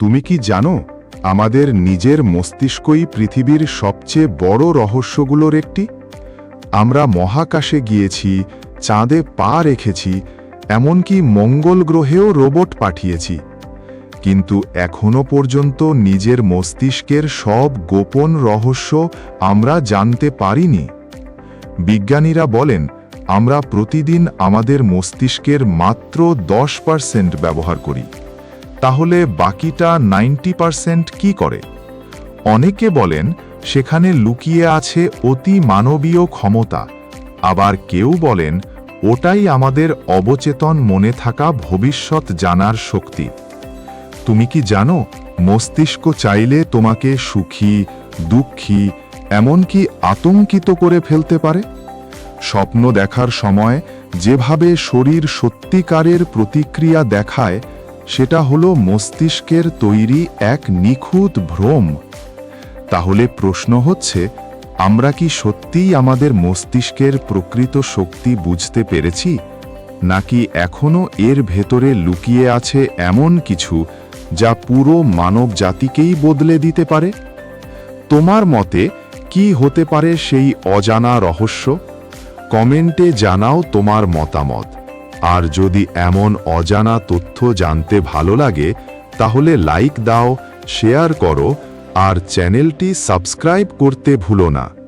তুমি কি জানো, আমাদের নিজের মস্তিষ্কই পৃথিবীর সবচেয়ে বড় রহস্যগুলোর একটি? আমরা মহাকাশে গিয়েছি, চাঁদে পা রেখেছি, এমনকি মঙ্গল গ্রহেও রোবট পাঠিয়েছি। কিন্তু এখনও পর্যন্ত নিজের মস্তিষ্কের সব গোপন রহস্য আমরা জানতে পারিনি। বিজ্ঞানীরা বলেন, আমরা প্রতিদিন আমাদের মস্তিষ্কের মাত্র দশ পার্সেন্ট ব্যবহার করি। তাহলে বাকিটা নাইনটি পার্সেন্ট কী করে? অনেকে বলেন, সেখানে লুকিয়ে আছে অতি মানবীয় ক্ষমতা। আবার কেউ বলেন, ওটাই আমাদের অবচেতন মনে থাকা ভবিষ্যৎ জানার শক্তি। তুমি কি জানো, মস্তিষ্ক চাইলে তোমাকে সুখী, দুঃখী, এমনকি আতঙ্কিত করে ফেলতে পারে? স্বপ্ন দেখার সময় যেভাবে শরীর সত্যিকারের প্রতিক্রিয়া দেখায় সেটা হলো মস্তিষ্কের তৈরি এক নিখুঁত ভ্রম। তাহলে প্রশ্ন হচ্ছে, আমরা কি সত্যিই আমাদের মস্তিষ্কের প্রকৃত শক্তি বুঝতে পেরেছি, নাকি এখনও এর ভেতরে লুকিয়ে আছে এমন কিছু যা পুরো মানব জাতিকেই বদলে দিতে পারে? তোমার মতে কি হতে পারে সেই অজানা রহস্য? কমেন্টে জানাও তোমার মতামত। আর যদি এমন অজানা তথ্য জানতে ভালো লাগে, তাহলে লাইক দাও, শেয়ার করো, আর চ্যানেলটি সাবস্ক্রাইব করতে ভুলো না।